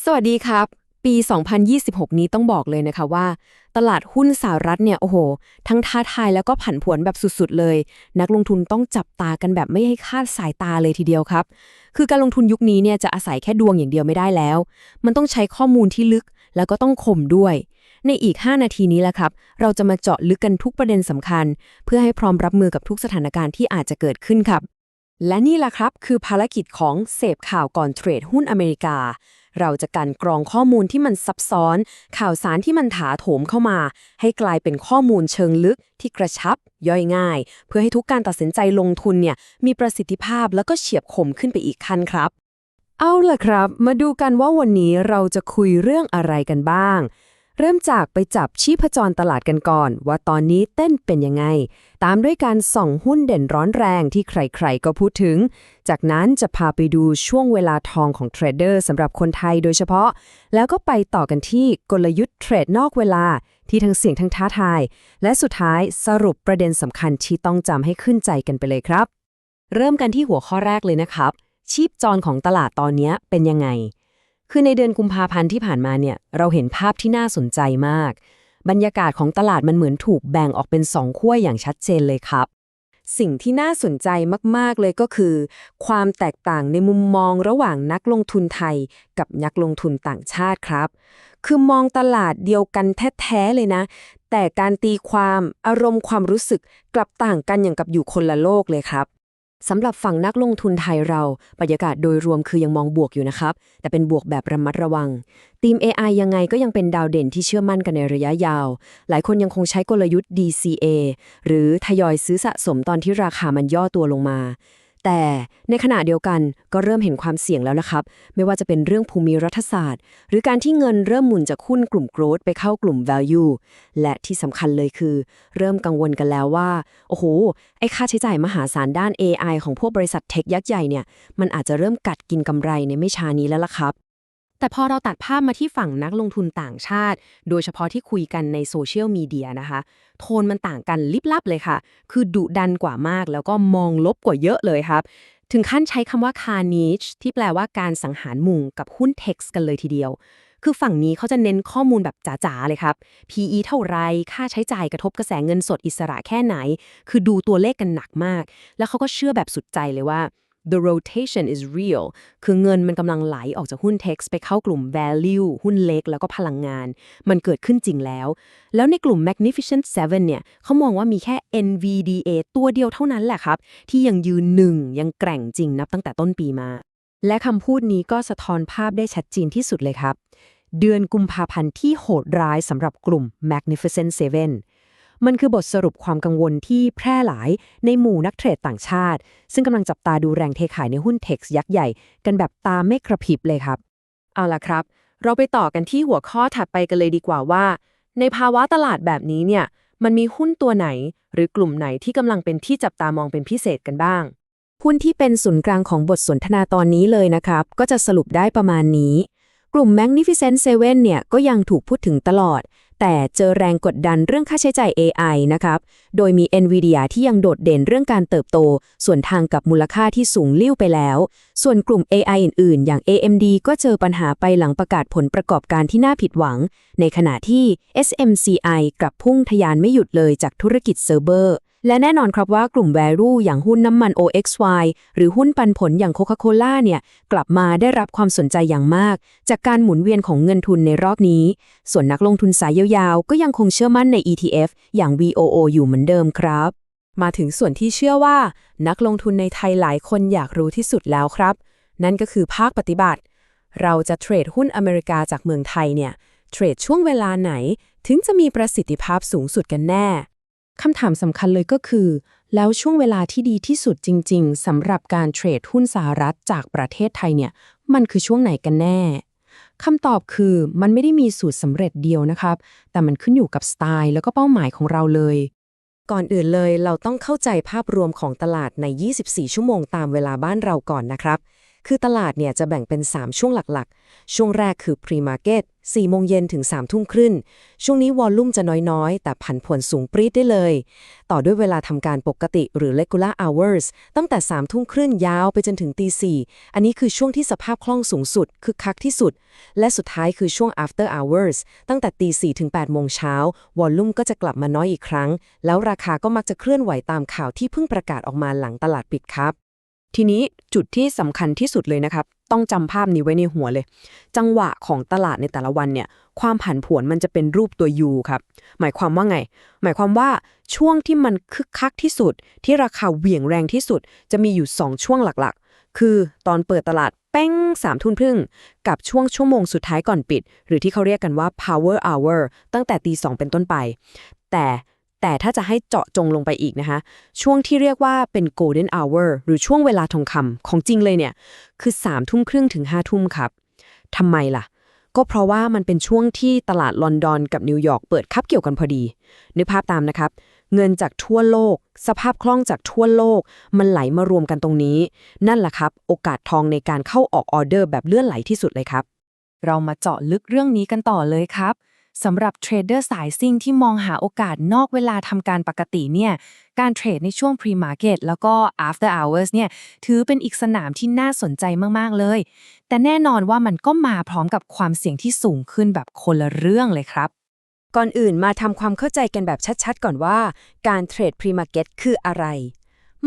สวัสดีครับ ปี 2026 นี้ต้องบอกเลยนะคะว่า ตลาดหุ้นสหรัฐเนี่ยโอ้โห ทั้งท้าทายแล้วก็ผันผวนแบบสุดๆเลย นักลงทุนต้องจับตากันแบบไม่ให้คาดสายตาเลยทีเดียวครับ คือการลงทุนยุคนี้เนี่ยจะอาศัยแค่ดวงอย่างเดียวไม่ได้แล้ว มันต้องใช้ข้อมูลที่ลึกแล้วก็ต้องคมด้วย ในอีก 5 นาทีนี้แหละครับ เราจะมาเจาะลึกกันทุกประเด็นสำคัญ เพื่อให้พร้อมรับมือกับทุกสถานการณ์ที่อาจจะเกิดขึ้นครับ และนี่แหละครับคือภารกิจของเสพข่าวก่อนเทรดหุ้นอเมริกา เราจะกันกรองข้อมูลที่มันซับซ้อน ข่าวสารที่มันถาโถมเข้ามา ให้กลายเป็นข้อมูลเชิงลึกที่กระชับ ย่อยง่าย เพื่อให้ทุกการตัดสินใจลงทุนเนี่ยมีประสิทธิภาพแล้วก็เฉียบคมขึ้นไปอีกขั้นครับ เอาล่ะครับ มาดูกันว่าวันนี้เราจะคุยเรื่องอะไรกันบ้าง เริ่มจากไปจับชีพจรตลาดกันก่อน ว่าตอนนี้เต้นเป็นยังไง ตามด้วยการส่องหุ้นเด่นร้อนแรงที่ใครๆก็พูดถึง จากนั้นจะพาไปดูช่วงเวลาทองของเทรดเดอร์สำหรับคนไทยโดยเฉพาะ แล้วก็ไปต่อกันที่กลยุทธ์เทรดนอกเวลาที่ทั้งเสี่ยงทั้งท้าทาย และสุดท้ายสรุปประเด็นสำคัญที่ต้องจำให้ขึ้นใจกันไปเลยครับ เริ่มกันที่หัวข้อแรกเลยนะครับ ชีพจรของตลาดตอนนี้เป็นยังไง คือในเดือนกุมภาพันธ์ที่ผ่านมาเนี่ยเราเห็นภาพที่น่าสนใจมาก บรรยากาศของตลาดมันเหมือนถูกแบ่งออกเป็นสองขั้วอย่างชัดเจนเลยครับ สิ่งที่น่าสนใจมากๆเลยก็คือ ความแตกต่างในมุมมองระหว่างนักลงทุนไทย กับนักลงทุนต่างชาติครับ คือมองตลาดเดียวกันแท้ๆเลยนะ แต่การตีความอารมณ์ความรู้สึกกลับต่างกันอย่างกับอยู่คนละโลกเลยครับ สำหรับฝั่งนักลงทุนไทยเรา บรรยากาศโดยรวมคือยังมองบวกอยู่นะครับ แต่เป็นบวกแบบระมัดระวัง ทีม AI ยังไงก็ยังเป็นดาวเด่นที่เชื่อมั่นกันในระยะยาว หลายคนยังคงใช้กลยุทธ์ DCA หรือทยอยซื้อสะสมตอนที่ราคามันย่อตัวลงมา แต่ในขณะเดียวกันก็เริ่มเห็นความเสี่ยงแล้วนะครับ ไม่ว่าจะเป็นเรื่องภูมิรัฐศาสตร์ หรือการที่เงินเริ่มหมุนจากหุ้นกลุ่ม growth ไปเข้ากลุ่ม value และที่สำคัญเลยคือ เริ่มกังวลกันแล้วว่า โอ้โห ไอ้ค่าใช้จ่ายมหาศาลด้าน AI ของพวกบริษัทเทคยักษ์ใหญ่เนี่ย มันอาจจะเริ่มกัดกินกำไรในไม่ช้านี้แล้วล่ะครับ แต่พอเราตัดภาพมาที่ฝั่งนักลงทุนต่างชาติ โดยเฉพาะที่คุยกันในโซเชียลมีเดียนะคะ โทนมันต่างกันลิบลับเลยค่ะ คือดุดันกว่ามาก แล้วก็มองลบกว่าเยอะเลยครับ ถึงขั้นใช้คำว่า carnage ที่แปลว่าการสังหารหมู่กับหุ้น tex กันเลยทีเดียวคือฝั่งนี้เขาจะเน้นข้อมูลแบบจ๋าๆ เลยครับ PE เท่าไร ค่าใช้จ่ายกระทบกระแสเงินสดอิสระแค่ไหน คือดูตัวเลขกันหนักมาก แล้วเขาก็เชื่อแบบสุดใจเลยว่า the rotation is real คือเงินมันกำลังไหลออกจากหุ้น tex ไปเข้ากลุ่ม value หุ้นเล็กแล้วก็พลังงาน มันเกิดขึ้นจริงแล้ว แล้วในกลุ่ม magnificent seven เนี่ยเขามองว่ามีแค่ NVDA ตัวเดียวเท่านั้นแหละครับ ที่ยังยืนหนึ่งยังแกร่งจริงนับตั้งแต่ต้นปีมา และคำพูดนี้ก็สะท้อนภาพได้ชัดเจนที่สุดเลยครับ เดือนกุมภาพันธ์ที่โหดร้ายสำหรับกลุ่ม Magnificent Seven มันคือบทสรุปความกังวลที่แพร่หลายในหมู่นักเทรดต่างชาติ ซึ่งกำลังจับตาดูแรงเทขายในหุ้นเท็กซ์ยักษ์ใหญ่ กันแบบตาไม่กระพริบเลยครับ เอาล่ะครับ เราไปต่อกันที่หัวข้อถัดไปกันเลยดีกว่าว่า ในภาวะตลาดแบบนี้เนี่ย มันมีหุ้นตัวไหน หรือกลุ่มไหนที่กำลังเป็นที่จับตามองเป็นพิเศษกันบ้างหุ้นที่เป็นศูนย์กลางของบทสนทนาตอนนี้เลยนะครับ ก็จะสรุปได้ประมาณนี้ กลุ่ม Magnificent Seven เนี่ยก็ยังถูกพูดถึงตลอด แต่เจอแรงกดดันเรื่องค่าใช้จ่าย AI นะครับ โดยมี NVIDIA ที่ยังโดดเด่นเรื่องการเติบโต ส่วนทางกับมูลค่าที่สูงลิ้วไปแล้ว ส่วนกลุ่ม AI อื่นๆ อย่าง AMD ก็เจอปัญหาไปหลังประกาศผลประกอบการที่น่าผิดหวัง ในขณะที่ SMCI กลับพุ่งทะยานไม่หยุดเลยจากธุรกิจเซิร์ฟเวอร์ และแน่นอนครับว่ากลุ่ม Value อย่างหุ้นน้ำมัน OXY หรือหุ้นปันผลอย่าง Coca-Cola เนี่ย กลับมาได้รับความสนใจอย่างมาก จากการหมุนเวียนของเงินทุนในรอบนี้ ส่วนนักลงทุนสายยาวๆ ก็ยังคงเชื่อมั่นใน ETF อย่าง VOO อยู่เหมือนเดิมครับ มาถึงส่วนที่เชื่อว่า นักลงทุนในไทยหลายคนอยากรู้ที่สุดแล้วครับ นั่นก็คือภาคปฏิบัติ เราจะเทรดหุ้นอเมริกาจากเมืองไทยเนี่ยเทรดช่วงเวลาไหน ถึงจะมีประสิทธิภาพสูงสุดกันแน่ คำถามสำคัญเลยก็คือ แล้วช่วงเวลาที่ดีที่สุดจริง ๆสำหรับการเทรดหุ้นสหรัฐจากประเทศไทยเนี่ย มันคือช่วงไหนกันแน่คำตอบคือมันไม่ได้มีสูตรสำเร็จเดียวนะครับ แต่มันขึ้นอยู่กับสไตล์แล้วก็เป้าหมายของเราเลย ก่อนอื่นเลยเราต้องเข้าใจภาพรวมของตลาดใน 24 ชั่วโมงตามเวลาบ้านเราก่อนนะครับ คือตลาดเนี่ยจะแบ่งเป็น 3 ช่วงหลักๆ ช่วงแรกคือ pre-market 4โมงเย็นถึง3ทุ่มครึ่งช่วงนี้วอลลุ่มจะน้อยๆ แต่ผันผวนสูงปรี๊ดได้เลย ต่อด้วยเวลาทำการปกติหรือ regular hours ตั้งแต่3ทุ่มครึ่งยาวไปจนถึงตี4อันนี้คือช่วงที่สภาพคล่องสูงสุด คือคักที่สุด และสุดท้ายคือช่วง after hours ตั้งแต่ตี4ถึง8โมงเช้าวอลลุ่มก็จะกลับมาน้อยอีกครั้ง แล้วราคาก็มักจะเคลื่อนไหวตามข่าวที่เพิ่งประกาศออกมาหลังตลาดปิดครับ ทีนี้จุดที่สำคัญที่สุดเลยนะครับ ต้องจำภาพนี้ไว้ในหัวเลย จังหวะของตลาดในแต่ละวันเนี่ย ความผันผวนมันจะเป็นรูปตัว U ครับ หมายความว่าไง หมายความว่าช่วงที่มันคึกคักที่สุด ที่ราคาเหวี่ยงแรงที่สุด จะมีอยู่ 2 ช่วงหลักๆ คือตอนเปิดตลาดแป้งสามทุ่มครึ่ง กับช่วงชั่วโมงสุดท้ายก่อนปิด หรือที่เขาเรียกกันว่า power hour ตั้งแต่ตีสองเป็นต้นไป แต่ แต่ถ้าจะให้เจาะจงลงไปอีกนะคะ ช่วงที่เรียกว่าเป็น golden hour หรือช่วงเวลาทองคำของจริงเลยเนี่ย คือ3ามทุ่มครึ่งถึง5้าทุ่มครับทำไมล่ะ ก็เพราะว่ามันเป็นช่วงที่ตลาดลอนดอนกับนิวยอร์กเปิดคับเกี่ยวกันพอดี นึกภาพตามนะครับ เงินจากทั่วโลก สภาพคล่องจากทั่วโลก มันไหลมารวมกันตรงนี้ นั่นแหละครับ โอกาสทองในการเข้าออกออเดอร์แบบเลื่อนไหลที่สุดเลยครับ เรามาเจาะลึกเรื่องนี้กันต่อเลยครับ สำหรับเทรดเดอร์สายซิ่งที่มองหาโอกาสนอกเวลาทำการปกติเนี่ยการเทรดในช่วง pre-market แล้วก็ after hours เนี่ยถือเป็นอีกสนามที่น่าสนใจมาก ๆ เลย แต่แน่นอนว่ามันก็มาพร้อมกับความเสี่ยงที่สูงขึ้นแบบคนละเรื่องเลยครับ ก่อนอื่นมาทำความเข้าใจกันแบบชัด ๆ ก่อนว่า การเทรด pre-market คืออะไร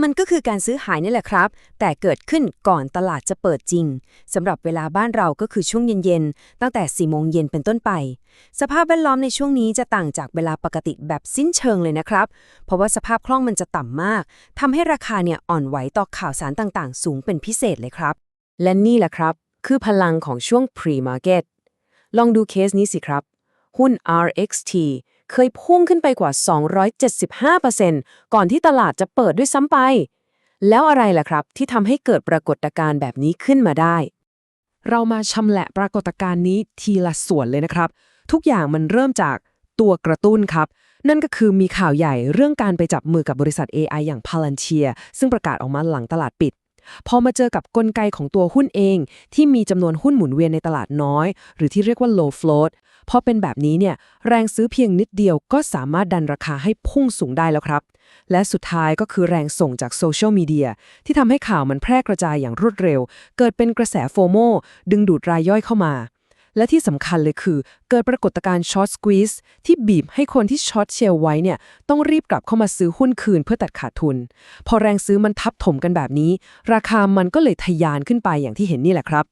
มันก็คือการซื้อขายนี่แหละครับ แต่เกิดขึ้นก่อนตลาดจะเปิดจริงสำหรับเวลาบ้านเราก็คือช่วงเย็นๆ ตั้งแต่4โมงเย็นเป็นต้นไป สภาพแวดล้อมในช่วงนี้จะต่างจากเวลาปกติแบบสิ้นเชิงเลยนะครับ เพราะว่าสภาพคล่องมันจะต่ำมากทำให้ราคาเนี่ยอ่อนไหวต่อข่าวสารต่างๆ สูงเป็นพิเศษเลยครับ และนี่แหละครับ คือพลังของช่วง pre-market ลองดูเคสนี้สิครับ หุ้น RXT เคยพุ่งขึ้นไปกว่า 275%ก่อนที่ตลาดจะเปิดด้วยซ้ำไป แล้วอะไรล่ะครับที่ทำให้เกิดปรากฏการณ์แบบนี้ขึ้นมาได้ เรามาชำแหละปรากฏการณ์นี้ทีละส่วนเลยนะครับ ทุกอย่างมันเริ่มจากตัวกระตุ้นครับ นั่นก็คือมีข่าวใหญ่เรื่องการไปจับมือกับบริษัท AI อย่าง Palantir ซึ่งประกาศออกมาหลังตลาดปิดพอมาเจอกับกลไกของตัวหุ้นเอง ที่มีจำนวนหุ้นหมุนเวียนในตลาดน้อย หรือที่เรียกว่า low float พอเป็นแบบนี้เนี่ยแรงซื้อเพียงนิดเดียวก็สามารถดันราคาให้พุ่งสูงได้แล้วครับ และสุดท้ายก็คือแรงส่งจากโซเชียลมีเดียที่ทำให้ข่าวมันแพร่กระจายอย่างรวดเร็ว เกิดเป็นกระแสโฟโมดึงดูดรายย่อยเข้ามา และที่สำคัญเลยคือ เกิดปรากฏการณ์ช็อตสควีสที่บีบให้คนที่ช็อตเชลไว้เนี่ยต้องรีบกลับเข้ามาซื้อหุ้นคืนเพื่อตัดขาดทุน พอแรงซื้อมันทับถมกันแบบนี้ ราคามันก็เลยทะยานขึ้นไปอย่างที่เห็นนี่แหละครับ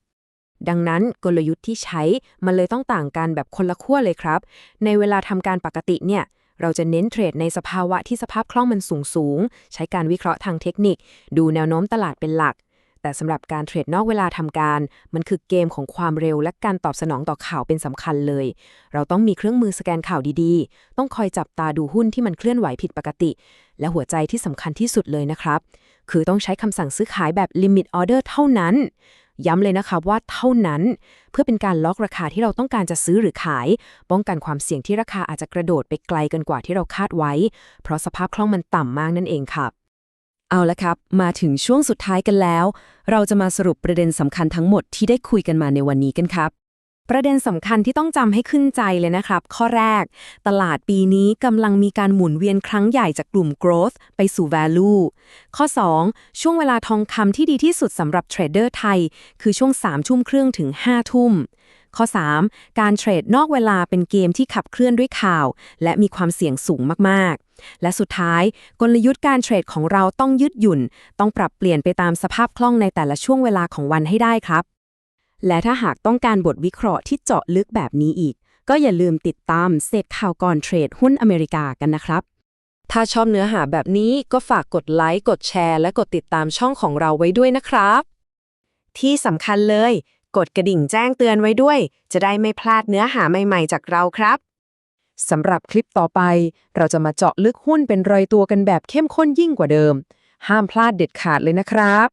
ดังนั้นกลยุทธ์ที่ใช้มันเลยต้องต่างกันแบบคนละขั้วเลยครับ ในเวลาทำการปกติเนี่ยเราจะเน้นเทรดในสภาวะที่สภาพคล่องมันสูงสูง ใช้การวิเคราะห์ทางเทคนิค ดูแนวโน้มตลาดเป็นหลัก แต่สำหรับการเทรดนอกเวลาทำการ มันคือเกมของความเร็วและการตอบสนองต่อข่าวเป็นสำคัญเลย เราต้องมีเครื่องมือสแกนข่าวดีๆ ต้องคอยจับตาดูหุ้นที่มันเคลื่อนไหวผิดปกติ และหัวใจที่สำคัญที่สุดเลยนะครับ คือต้องใช้คำสั่งซื้อขายแบบ limit order เท่านั้น ย้ำเลยนะคะว่าเท่านั้น เพื่อเป็นการล็อกราคาที่เราต้องการจะซื้อหรือขาย ป้องกันความเสี่ยงที่ราคาอาจจะกระโดดไปไกลเกินกว่าที่เราคาดไว้ เพราะสภาพคล่องมันต่ำมากนั่นเองครับเอาละครับ มาถึงช่วงสุดท้ายกันแล้ว เราจะมาสรุปประเด็นสำคัญทั้งหมดที่ได้คุยกันมาในวันนี้กันครับ ประเด็นสำคัญที่ต้องจำให้ขึ้นใจเลยนะครับ ข้อแรก ตลาดปีนี้กำลังมีการหมุนเวียนครั้งใหญ่จากกลุ่ม growth ไปสู่ value ข้อ 2 ช่วงเวลาทองคำที่ดีที่สุดสำหรับเทรดเดอร์ไทย คือช่วง3ทุ่มครึ่งถึง5ทุ่ม ข้อ 3 การเทรดนอกเวลาเป็นเกมที่ขับเคลื่อนด้วยข่าว และมีความเสี่ยงสูงมากๆ และสุดท้าย กลยุทธ์การเทรดของเราต้องยืดหยุ่น ต้องปรับเปลี่ยนไปตามสภาพคล่องในแต่ละช่วงเวลาของวันให้ได้ครับ และถ้าหากต้องการบทวิเคราะห์ที่เจาะลึกแบบนี้อีก ก็อย่าลืมติดตามเสพข่าวก่อนเทรดหุ้นอเมริกากันนะครับ ถ้าชอบเนื้อหาแบบนี้ก็ฝากกดไลค์กดแชร์ และกดติดตามช่องของเราไว้ด้วยนะครับ ที่สำคัญเลย กดกระดิ่งแจ้งเตือนไว้ด้วย จะได้ไม่พลาดเนื้อหาใหม่ๆ จากเราครับสำหรับคลิปต่อไป เราจะมาเจาะลึกหุ้นเป็นรอยตัวกันแบบเข้มข้นยิ่งกว่าเดิม ห้ามพลาดเด็ดขาดเลยนะครับ